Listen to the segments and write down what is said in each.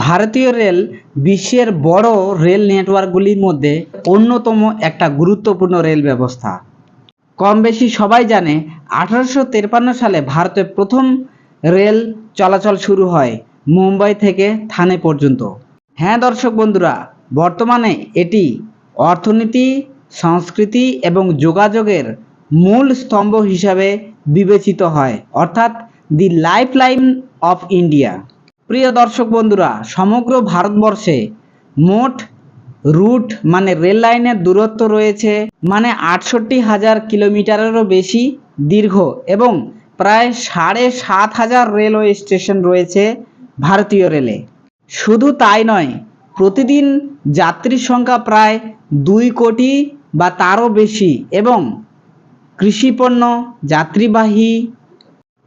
ভারতীয় রেল বিশ্বের বড় রেল নেটওয়ার্কগুলির মধ্যে অন্যতম একটা গুরুত্বপূর্ণ রেল ব্যবস্থা। কম বেশি সবাই জানে, আঠারোশো সালে ভারতে প্রথম রেল চলাচল শুরু হয় মুম্বাই থেকে থানে পর্যন্ত। হ্যাঁ দর্শক বন্ধুরা, বর্তমানে এটি অর্থনীতি, সংস্কৃতি এবং যোগাযোগের মূল স্তম্ভ হিসাবে বিবেচিত হয়, অর্থাৎ the life line of India. প্রিয় দর্শক বন্ধুরা, সমগ্র ভারতবর্ষে মোট রুট মানে রেল লাইনের দূরত্ব রয়েছে মানে আটষট্টি হাজার কিলোমিটারেরও বেশি দীর্ঘ এবং প্রায় সাড়ে সাত হাজার রেলওয়ে স্টেশন রয়েছে ভারতীয় রেলে। শুধু তাই নয়, প্রতিদিন যাত্রীর সংখ্যা প্রায় দুই কোটি বা তারও বেশি এবং কৃষিপণ্য যাত্রীবাহী,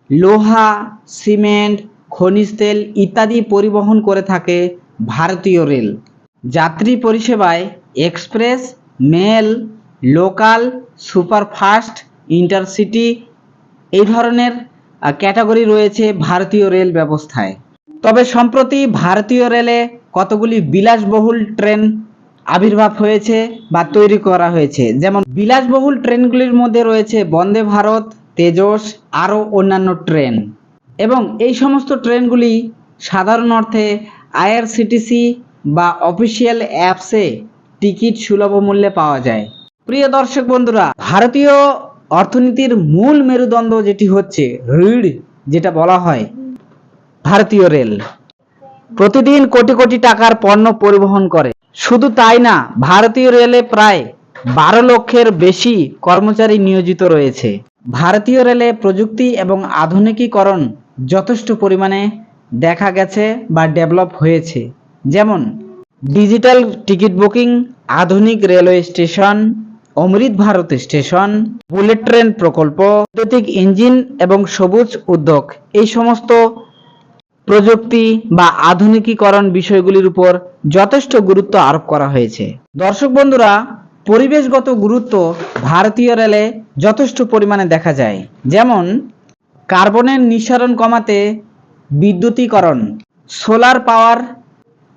লোহা, সিমেন্ট খনিজ তেল ইত্যাদি পরিবহন করে থাকে ভারতীয় রেল। যাত্রী পরিষেবায় express, mail, local, superfast, intercity এই ধরনের ক্যাটাগরি রয়েছে ভারতীয় রেল ব্যবস্থায়। তবে সম্প্রতি ভারতীয় রেলে কতগুলি বিলাসবহুল ট্রেন আবির্ভাব হয়েছে বা তৈরি করা হয়েছে? যেমন, বিলাসবহুল ট্রেনগুলির মধ্যে রয়েছে বন্দে ভারত, তেজস, আরও অন্যান্য ট্রেন। এবং এই সমস্ত ট্রেনগুলি সাধারণ অর্থে আইআরসিটিসি বা অফিসিয়াল অ্যাপসে টিকিট সুলভ মূল্যে পাওয়া যায়। প্রিয় দর্শক বন্ধুরা, ভারতীয় অর্থনীতির মূল মেরুদণ্ড যেটি হচ্ছে রিড় যেটা বলা হয় ভারতীয় রেল। প্রতিদিন কোটি কোটি টাকার পণ্য পরিবহন করে। শুধু তাই না, ভারতীয় রেলে প্রায় বারো লক্ষের বেশি কর্মচারী নিয়োজিত রয়েছে। ভারতীয় রেলে প্রযুক্তি এবং আধুনিকীকরণ যথেষ্ট পরিমাণে দেখা গেছে বা ডেভেলপ হয়েছে। যেমন, ডিজিটাল টিকিট বুকিং, আধুনিক railway station, Amrit Bharat station, bullet train প্রকল্প, বৈদ্যুতিক ইঞ্জিন এবং সবুজ উদ্যোগ। এই সমস্ত প্রযুক্তি বা আধুনিকীকরণ বিষয়গুলির উপর যথেষ্ট গুরুত্ব আরোপ করা হয়েছে। দর্শক বন্ধুরা, পরিবেশগত গুরুত্ব ভারতীয় রেলে যথেষ্ট পরিমাণে দেখা যায়। যেমন কার্বনের নিঃসরণ কমাতে বিদ্যুতীকরণ, সোলার পাওয়ার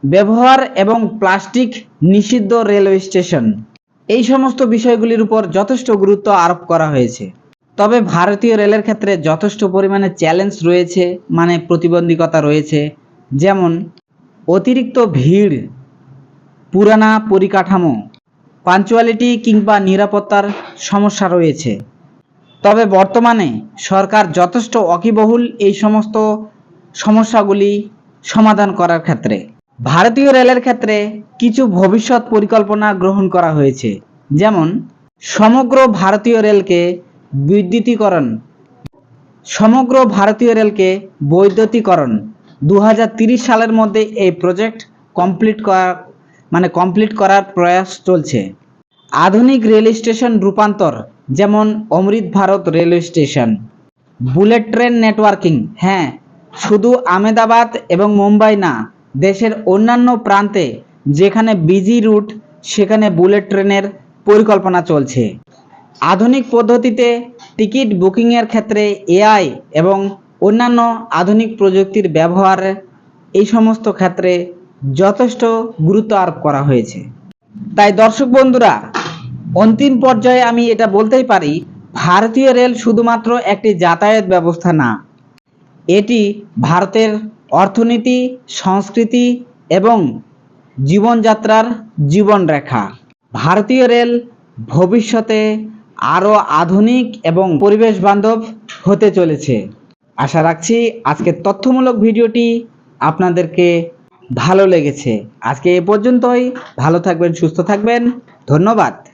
ব্যবহার এবং প্লাস্টিক নিষিদ্ধ রেলওয়ে স্টেশন। এই সমস্ত বিষয়গুলির উপর যথেষ্ট গুরুত্ব আরোপ করা হয়েছে। তবে ভারতীয় রেলের ক্ষেত্রে যথেষ্ট পরিমাণে চ্যালেঞ্জ রয়েছে মানে প্রতিবন্ধকতা রয়েছে, যেমন অতিরিক্ত ভিড়, পুরানা পরিকাঠামো, পাঞ্চুয়ালিটি কিংবা নিরাপত্তার সমস্যা রয়েছে। তবে বর্তমানে সরকার যথেষ্ট অকিবহুল এই সমস্ত সমস্যাগুলি সমাধান করার ক্ষেত্রে। ভারতীয় রেলের ক্ষেত্রে কিছু ভবিষ্যৎ পরিকল্পনা গ্রহণ করা হয়েছে। যেমন, সমগ্র ভারতীয় রেলকে বিদ্যুতীকরণ, সমগ্র ভারতীয় রেলকে বৈদ্যুতিকরণ দু সালের মধ্যে এই প্রজেক্ট কমপ্লিট করা মানে কমপ্লিট করার প্রয়াস চলছে। আধুনিক রেল স্টেশন রূপান্তর যেমন Amrit Bharat railway station, bullet train networking হ্যাঁ শুধু আমেদাবাদ এবং মুম্বাই না, দেশের অন্যান্য প্রান্তে যেখানে বিজি রুট সেখানে বুলেট ট্রেনের পরিকল্পনা চলছে। আধুনিক পদ্ধতিতে টিকিট বুকিংয়ের ক্ষেত্রে এআই এবং অন্যান্য আধুনিক প্রযুক্তির ব্যবহার, এই সমস্ত ক্ষেত্রে যথেষ্ট গুরুত্ব আরোপ করা হয়েছে। তাই দর্শক বন্ধুরা অন্তিম পর্যায়ে আমি এটা বলতেই পারি, ভারতীয় রেল শুধুমাত্র একটি যাতায়াত ব্যবস্থা না। এটি ভারতের অর্থনীতি, সংস্কৃতি এবং জীবনযাত্রার জীবনরেখা ভারতীয় রেল ভবিষ্যতে আরও আধুনিক এবং পরিবেশ বান্ধব হতে চলেছে। আশা রাখছি আজকের তথ্যমূলক ভিডিওটি আপনাদেরকে ভালো লেগেছে। আজকে এ পর্যন্তই। ভালো থাকবেন, সুস্থ থাকবেন। ধন্যবাদ।